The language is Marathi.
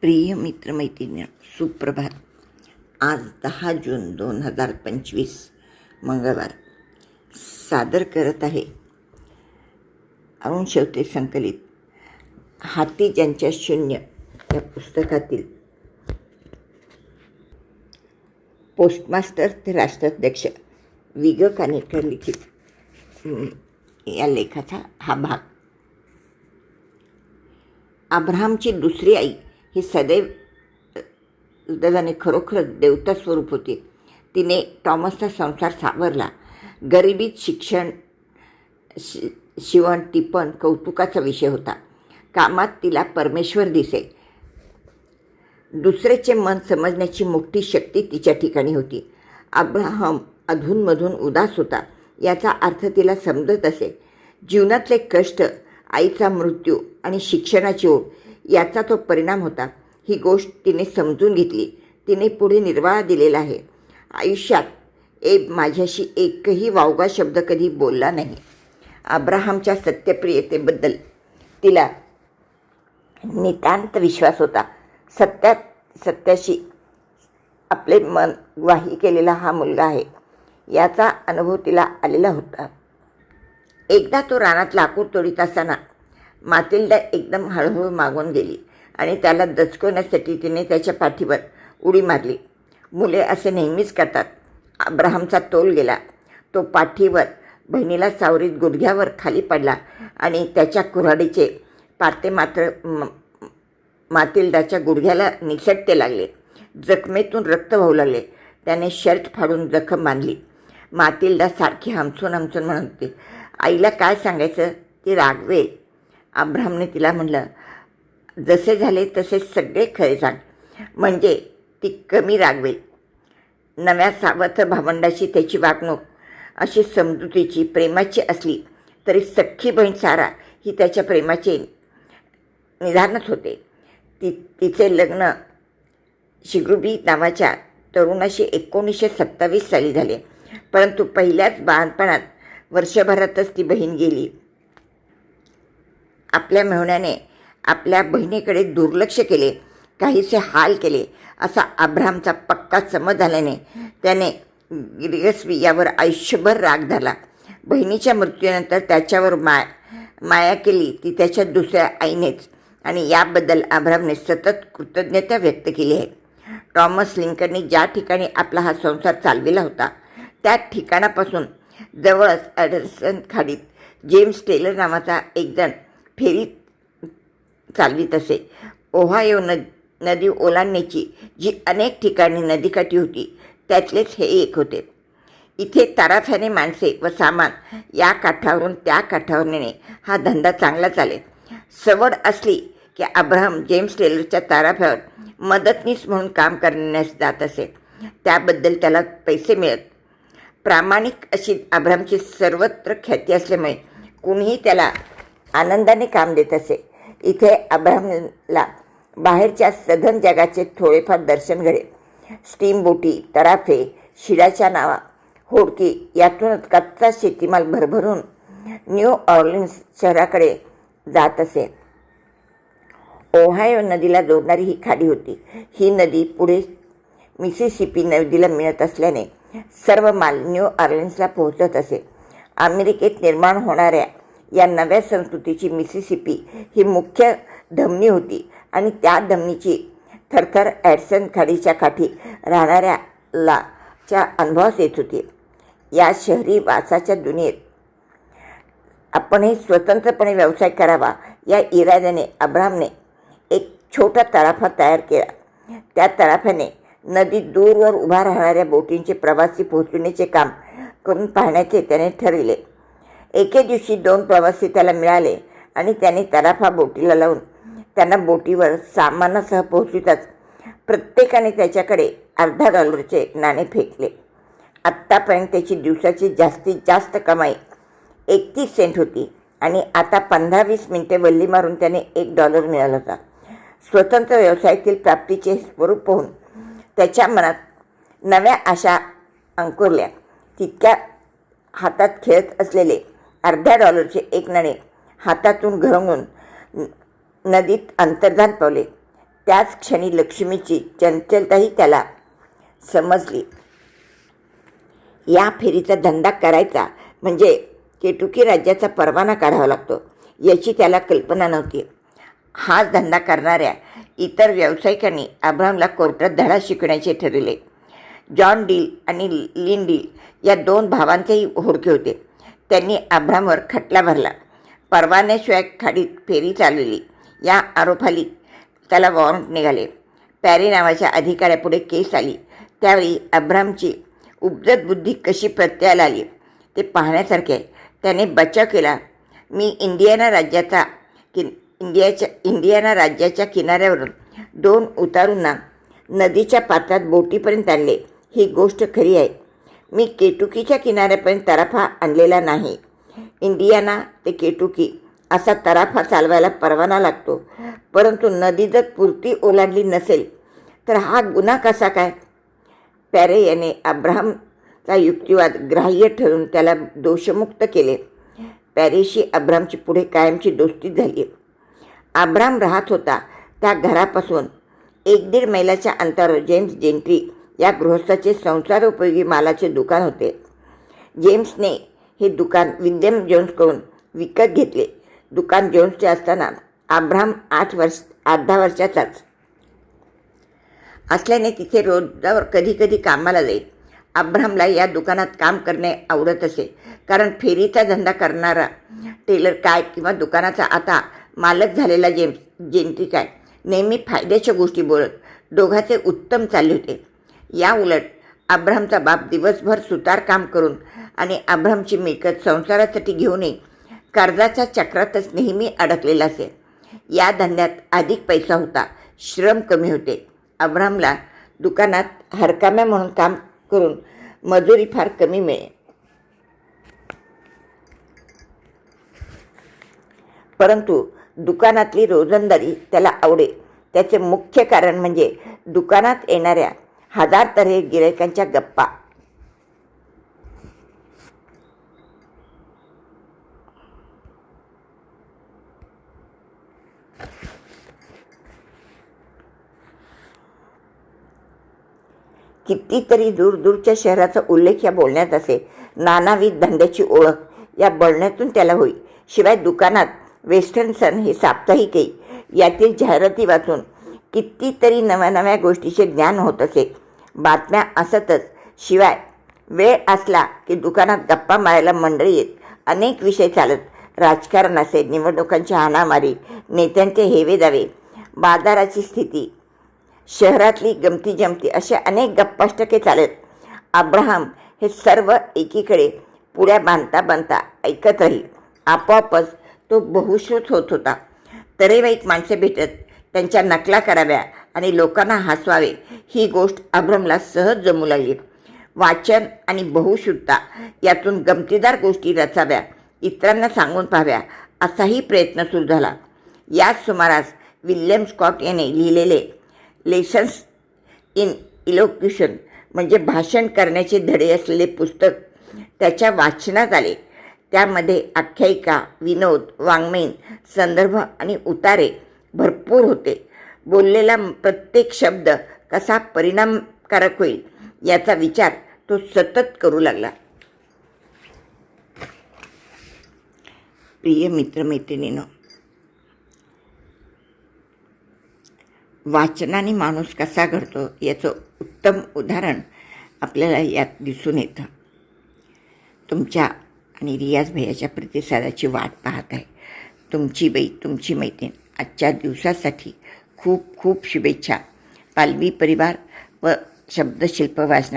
प्रिय मित्रमैत्रिणी सुप्रभात. आज दहा जून दोन हजार पंचवीस मंगळवार. सादर करत आहे अरुण शेवते संकलित. हाती ज्यांच्या शून्य या पुस्तकातील. पोस्टमास्टर ते राष्ट्राध्यक्ष विग कानेटकर लिखित या लेखाचा हा भाग. अब्राहमची दुसरी आई ही सदैव सुदैवाने खरोखरच देवता स्वरूप होती. तिने टॉमसचा संसार सावरला. गरिबीत शिक्षण शि शिवण टिपण कौतुकाचा विषय होता. कामात तिला परमेश्वर दिसे. दुसऱ्याचे मन समजण्याची मोठी शक्ती तिच्या ठिकाणी होती. अब्राहम अधूनमधून उदास होता. याचा अर्थ तिला समजत असे. जीवनातले कष्ट आईचा मृत्यू आणि शिक्षणाची ओढ याचा तो परिणाम होता. ही गोष्ट तिने समजून घेतली. तिने पुढे निर्वाळा दिलेला आहे. आयुष्यात ए माझ्याशी एकही वावगा शब्द कधी बोलला नाही. अब्राहमच्या सत्यप्रियतेबद्दल तिला नितांत विश्वास होता. सत्यात सत्याशी आपले मन ग्वाही केलेला हा मुलगा आहे. याचा अनुभव तिला आलेला होता. एकदा तो रानात लाकूड तोडीत असताना मातिल्डा एकदम हळूहळू मागून गेली आणि त्याला दचकवण्यासाठी तिने त्याच्या पाठीवर उडी मारली. मुले असे नेहमीच करतात. अब्राहमचा तोल गेला. तो पाठीवर बहिणीला सावरीत गुडघ्यावर खाली पडला आणि त्याच्या कुऱ्हाडीचे पाते मात्र म- मातिल्डाच्या गुडघ्याला निसटते लागले. जखमेतून रक्त वाहू लागले. त्याने शर्ट फाडून जखम बांधली. मातिल्डा सारखी हमसून हमसून म्हणत होती आईला काय सांगायचं? ती रागवेल. अब्राहमने तिला म्हणलं जसे झाले तसे सगळे खरे सांग म्हणजे ती कमी रागवेल. नव्या सावथ भावंडाशी त्याची वागणूक अशी समजुतीची प्रेमाची असली तरी सख्खी बहीण सारा ही त्याच्या प्रेमाचे निधानच होते. ती तिचे लग्न शिग्रुबी नावाच्या तरुणाशी एकोणीसशे सत्तावीस साली झाले. परंतु पहिल्याच बालपणात वर्षभरातच ती बहीण गेली. आपल्या मेहण्याने आपल्या बहिणीकडे दुर्लक्ष केले काहीसे हाल केले असा आभ्रामचा पक्का समज झाल्याने त्याने गिरगस्वी यावर आयुष्यभर राग धरला. बहिणीच्या मृत्यूनंतर त्याच्यावर माय माया केली ती त्याच्या दुसऱ्या आईनेच आणि याबद्दल आभ्रामने सतत कृतज्ञता व्यक्त केली आहे. टॉमस लिंकनने ज्या ठिकाणी आपला हा संसार चालविला होता त्या ठिकाणापासून जवळच अडर्सन खाडीत जेम्स टेलर नावाचा एकजण फेरीत चालवीत असे. ओहायो नद नदी ओलांडण्याची जी अनेक ठिकाणी नदीकाठी होती त्यातलेच हे एक होते. इथे ताराफ्याने माणसे व सामान या काठावरून त्या काठावर नेणे हा धंदा चांगला चालेल. सवड असली की अब्राहम जेम्स टेलरच्या ताराफ्यावर मदतनीस म्हणून काम करण्यास जात असे. त्याबद्दल त्याला पैसे मिळत. प्रामाणिक अशी अब्रामची सर्वत्र ख्याती असल्यामुळे कुणीही त्याला आनंदाने काम देत असे. इथे अब्राहमला बाहेरच्या सधन जगाचे थोडेफार दर्शन घडे. स्टीमबोटी तराफे शिडाच्या नावा होडकी यातूनच कच्चा शेतीमाल भरभरून न्यू ऑर्लिन्स शहराकडे जात असे. ओहायो नदीला जोडणारी ही खाडी होती. ही नदी पुढे मिसिसिपी नदीला मिळत असल्याने सर्व माल न्यू ऑर्लिन्सला पोहोचत असे. अमेरिकेत निर्माण होणाऱ्या या नव्या संस्कृतीची मिसिसिपी ही मुख्य धमनी होती आणि त्या धमनीची थरथर ॲडसन खाडीच्या काठी राहणाऱ्याला च्या अनुभवास येत होती. या शहरी वासाच्या दुनियेत आपणही स्वतंत्रपणे व्यवसाय करावा या इराद्याने अब्रामने एक छोटा तळाफा तयार केला. त्या तळाफ्याने नदीत दूरवर उभा राहणाऱ्या बोटींचे प्रवासी पोहोचविण्याचे काम करून पाहण्याचे त्याने ठरविले. एके दिवशी दोन प्रवासी त्याला मिळाले आणि त्याने तराफा बोटीला लावून त्यांना बोटीवर सामानासह पोहोचविताच प्रत्येकाने त्याच्याकडे अर्धा डॉलरचे नाणे फेकले. आत्तापर्यंत त्याची दिवसाची जास्तीत जास्त कमाई एकतीस सेंट होती आणि आता पंधरा वीस मिनिटे वल्ली मारून त्याने एक डॉलर मिळाला होता. स्वतंत्र व्यवसायातील प्राप्तीचे स्वरूप पाहून त्याच्या मनात नव्या आशा अंकुरल्या. तितक्या हातात खेळत असलेले अर्ध्या डॉलरचे एक नाणे हातातून घरंगून न- नदीत अंतर्धान पावले. त्याच क्षणी लक्ष्मीची चंचलताही त्याला समजली. या फेरीचा धंदा करायचा म्हणजे केटुकी राज्याचा परवाना काढावा लागतो याची त्याला कल्पना नव्हती. हाच धंदा करणाऱ्या इतर व्यावसायिकांनी अब्रामला कोर्टात धडा शिकण्याचे ठरविले. जॉन डील आणि लिन डील या दोन भावांचेही होडके होते. त्यांनी आभ्रामवर खटला भरला. परवान्याशिवाय खाडीत फेरी चालवली. या आरोपाली त्याला वॉरंट निघाले. पॅरी नावाच्या अधिकाऱ्यापुढे केस आली. त्यावेळी अब्रामची उपजत बुद्धी कशी प्रत्ययाला आली? ते पाहण्यासारखे आहे. त्याने बचाव केला. मी इंडियाना राज्याचा कि इंडियाच्या इंडियाना राज्याच्या किनाऱ्यावरून दोन उतारूंना नदीच्या पात्रात बोटीपर्यंत आणले. ही गोष्ट खरी आहे. मी केटुकीच्या किनाऱ्यापर्यंत तराफा आणलेला नाही. इंडियाना ते केटुकी असा तराफा चालवायला परवाना लागतो. परंतु नदी जर पुरती ओलांडली नसेल तर हा गुन्हा कसा काय? पॅरे याने अब्राहमचा युक्तिवाद ग्राह्य ठरून त्याला दोषमुक्त केले. पॅरेशी अब्रामची पुढे कायमची दोस्ती झाली. अब्राम राहत होता त्या घरापासून एक दीड मैलाच्या अंतरावर जेम्स जेंट्री या गृहस्थाचे संसार उपयोगी मालाचे दुकान होते. जेम्सने हे दुकान विल्यम जोन्सकडून विकत घेतले. दुकान जोन्सचे असताना आब्राम आठ वर्ष आठ दहा वर्षाचाच. असल्याने तिथे रोजावर कधी कधी कामाला जाईल अब्राहमला या दुकानात काम करणे आवडत असे. कारण फेरीचा धंदा करणारा टेलर काय किंवा दुकानाचा आता मालक झालेला जेम्स जेंट्री काय? नेहमी फायद्याच्या गोष्टी बोलत. दोघाचे उत्तम चालले होते. या उलट अब्रामचा बाप दिवसभर सुतार काम करून आणि अब्रामची मिळकत संसारासाठी घेऊनही कर्जाच्या चक्रातच नेहमी अडकलेला असे. या धंद्यात अधिक पैसा होता श्रम कमी होते. अब्रामला दुकानात हरकाम्या म्हणून काम करून मजुरी फार कमी मिळे. परंतु दुकानातली रोजंदारी त्याला आवडे. त्याचे मुख्य कारण म्हणजे दुकानात येणाऱ्या हजार तऱ्हे गिरायकांच्या गप्पा. कितीतरी दूरदूरच्या शहराचा उल्लेख या बोलण्यात असे. नानाविध धंद्याची ओळख या बोलण्यातून त्याला होई. शिवाय दुकानात वेस्टर्न सन हे साप्ताहिकही यातील जाहिराती वाचून कितीतरी नव्या नव्या गोष्टीचे ज्ञान होत असे. बातम्या असतच. शिवाय वेळ असला की दुकानात गप्पा मारायला मंडळी येत. अनेक विषय चालत. राजकारण असे निवडणुकांची हाणामारी नेत्यांचे हेवे दावे बाजाराची स्थिती शहरातली गमती जमती अशा अनेक गप्पाष्टके चालत. अब्राहम हे सर्व एकीकडे पुढ्या बांधता बांधता ऐकत राही आपोआपच तो बहुश्रुत होत होता. तरेवाईत माणसे भेटत त्यांच्या नकला कराव्या आणि लोकांना हसवावे. ही गोष्ट अभ्रमला सहज जमू लागली. वाचन आणि बहुशुद्धता यातून गमतीदार गोष्टी रचाव्या इतरांना सांगून पाहाव्या असाही प्रयत्न सुरू झाला. याच सुमारास विल्यम स्कॉट याने लिहिलेले लेसन्स इन इलोक्युशन म्हणजे भाषण करण्याचे धडे असलेले पुस्तक त्याच्या वाचनात आले. त्यामध्ये आख्यायिका विनोद वाङ्मयीन संदर्भ आणि उतारे भरपूर होते. बोललेला प्रत्येक शब्द कसा परिणामकारक होईल याचा विचार तो सतत करू लागला. प्रिय मित्रमैत्रिणीनं वाचनाने माणूस कसा घडतो याचं उत्तम उदाहरण आपल्याला यात दिसून येतं. तुमच्या आणि रियाज भैयाच्या प्रतिसादाची वाट पाहत आहे. तुमची बाई तुमची मैत्रीण आजच्या दिवसासाठी खूप खूप शुभेच्छा. पालवी परिवार व शब्दशिल्प वाचणार